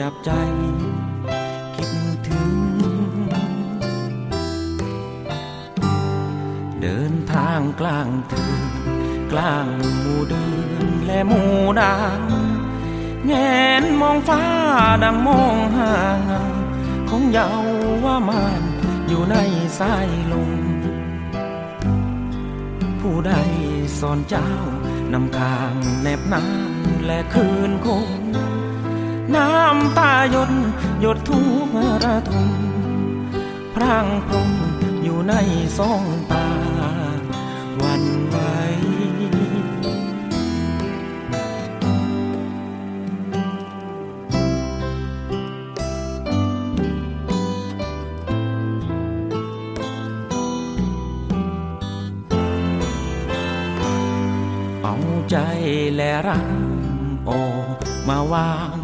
จับใจ คิดถึง เดินทางกลางเถืนกลางหมู่เดือนและหมู่ดาวแงนมองฟ้าดังมองหาเงาของเยาว่ามานอยู่ในสายลมผู้ใดสอนเจ้านำทางแนบน้ำและคืนคง น้ำตาหยดหยดทุกระทมพร่างพรมอยู่ในสองตาวันไหวเอาใจและรักออมาวาง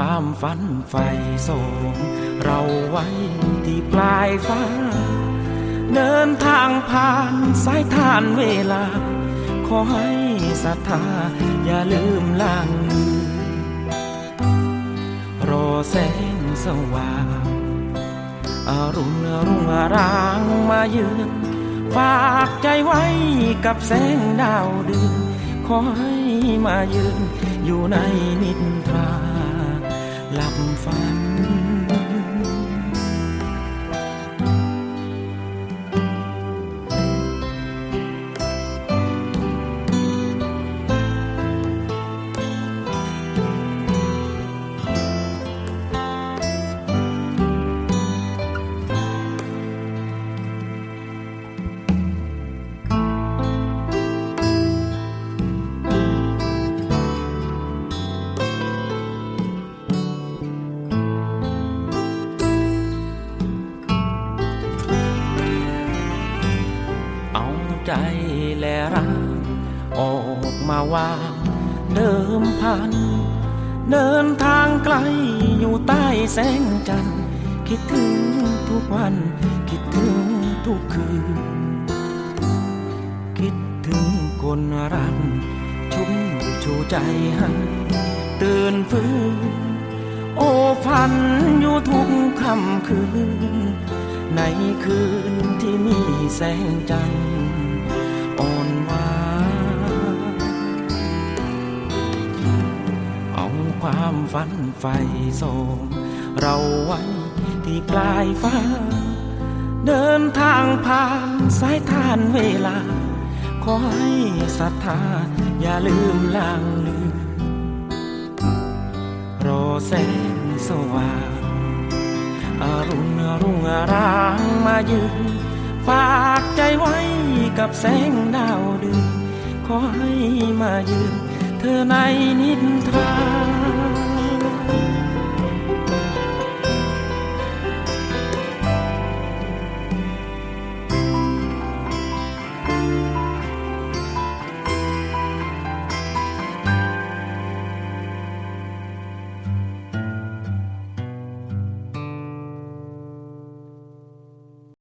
ความฝันไฟส่งเราไว้ที่ปลายฟ้า เดินทางผ่านสายทานเวลา ขอให้ศรัทธาอย่าลืมล่างลือรอแสงสว่างอรุณรุ่งรางมาเยือนฝากใจไว้กับแสงดาวเดือนขอให้มายืนอยู่ในนิทรา หลั ใจและรัก ออกมาวางเดิมพัน เดินทางไกลอยู่ใต้แสงจันทร์คิดถึงทุกวัน คิดถึงทุกคืน คิดถึงคนรักชุ่มชูใจให้ตื่นฟื้นโอ้ฝันอยู่ทุกค่ำคืน ในคืนที่มีแสงจันทร์ ความฝันไฟส่งเราไว้ที่ปลายฟ้า เดินทางผ่านสายทานเวลา ขอให้ศรัทธาอย่าลืมลางลือรอแสงสว่างอารุณรุ่งอรางมายืนฝากใจไว้กับแสงดาวเดือนขอให้มายืนเธอในนิทรา